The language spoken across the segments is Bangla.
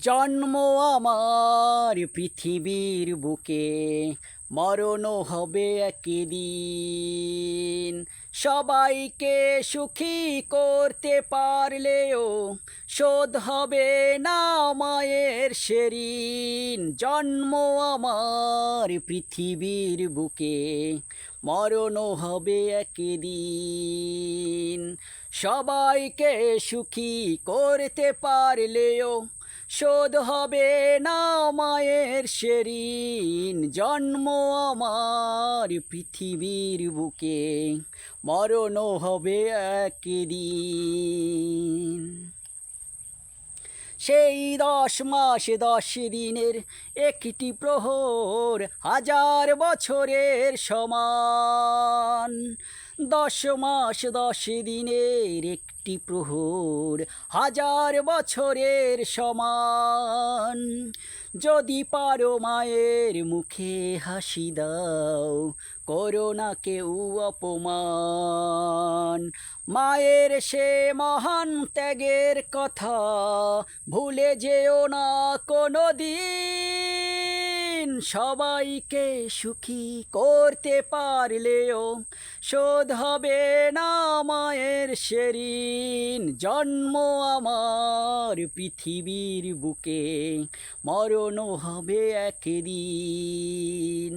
জন্ম আমার পৃথিবীর বুকে, মরণ হবে একদিন। সবাইকে সুখী করতে পারলেও শোধ হবে না মায়ের সেরিন জন্ম আমার পৃথিবীর বুকে, মরণ হবে একদিন। সবাইকে সুখী করতে পারলেও শোধ হবে না মায়ের সেরিন জন্ম আমার পৃথিবীর বুকে, মরণ হবে একদিন। সেই দশ মাস, দশ দিনের একটি প্রহর, হাজার বছরের সমান। দশ মাস দশ দিনের একটি প্রহর হাজার বছরের সমান। যদি পারো মায়ের মুখে হাসি দাও করো না কেউ অপমান। মায়ের সে মহান ত্যাগের কথা ভুলে যেও না কোনো দিন সবাইকে সুখী করতে পারলেও শোধ হবে না মায়ের সেরিন জন্ম আমার পৃথিবীর বুকে, মরণ হবে একদিন।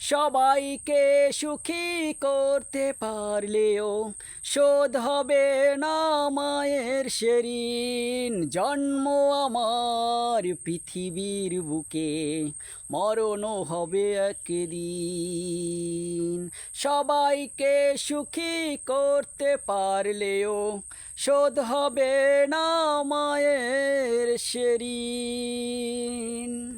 সবাইকে সুখী করতে পারলেও শোধ হবে না মায়ের সেরিন জন্ম আমার পৃথিবীর বুকে, মরণ হবে একদিন। সবাইকে সুখী করতে পারলেও শোধ হবে না মায়ের সেরিন